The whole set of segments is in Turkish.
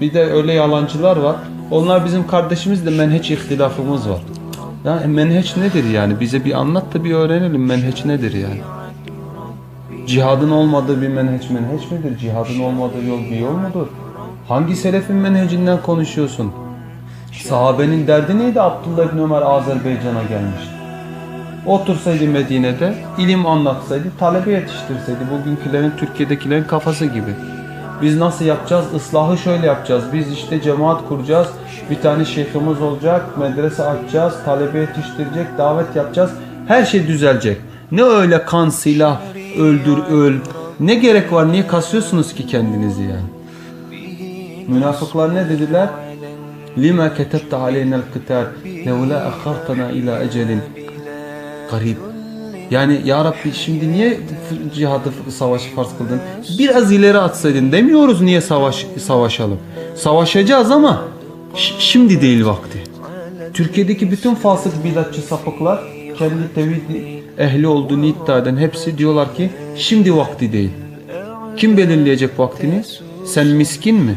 Bir de öyle yalancılar var. Onlar bizim kardeşimiz de menheç ihtilafımız var. Ya menheç nedir yani? Bize bir anlat da bir öğrenelim menheç nedir yani? Cihadın olmadığı bir menheç menheç midir? Cihadın olmadığı yol bir yol mudur? Hangi selefin menhecinden konuşuyorsun? Sahabenin derdi neydi Abdullah bin Ömer Azerbaycan'a gelmişti? Otursaydı Medine'de, ilim anlatsaydı, talebe yetiştirseydi. Bugünkülerin, Türkiye'dekilerin kafası gibi. Biz nasıl yapacağız? Islahı şöyle yapacağız. Biz işte cemaat kuracağız. Bir tane şeyhimiz olacak. Medrese açacağız. Talebe yetiştirecek. Davet yapacağız. Her şey düzelecek. Ne öyle kan, silah, öldür, öl. Ne gerek var? Niye kasıyorsunuz ki kendinizi yani? Münafıklar ne dediler? Lima ketebte aleyna el-kıtar levla akhartana ila ecelin garip. Yani ya Rabbi şimdi niye cihadı savaşı farz kıldın? Biraz ileri atsaydın demiyoruz niye savaş savaşalım. Savaşacağız ama şimdi değil vakti. Türkiye'deki bütün fasık bidatçı sapıklar kendi tevhid ehli olduğunu iddia eden hepsi diyorlar ki şimdi vakti değil. Kim belirleyecek vaktini? Sen miskin mi?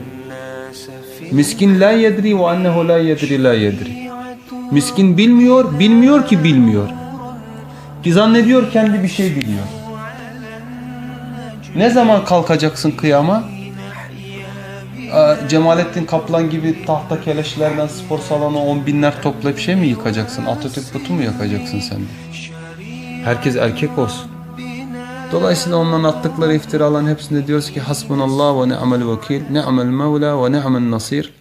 Miskin la yedri ve ennehu la yedri la yedri. Miskin bilmiyor, bilmiyor ki bilmiyor. Ki zannediyor kendi bir şey biliyor. Ne zaman kalkacaksın kıyama? Cemalettin Kaplan gibi tahta keleşlerden spor salonu on binler toplayıp şey mi yıkacaksın? Atatürk putu mu yakacaksın sen de? Herkes erkek olsun. Dolayısıyla onların attıkları iftiraların hepsinde diyoruz ki hasbunallah ve ni'mel vekil, ni'mel mevla ve ni'mel nasir.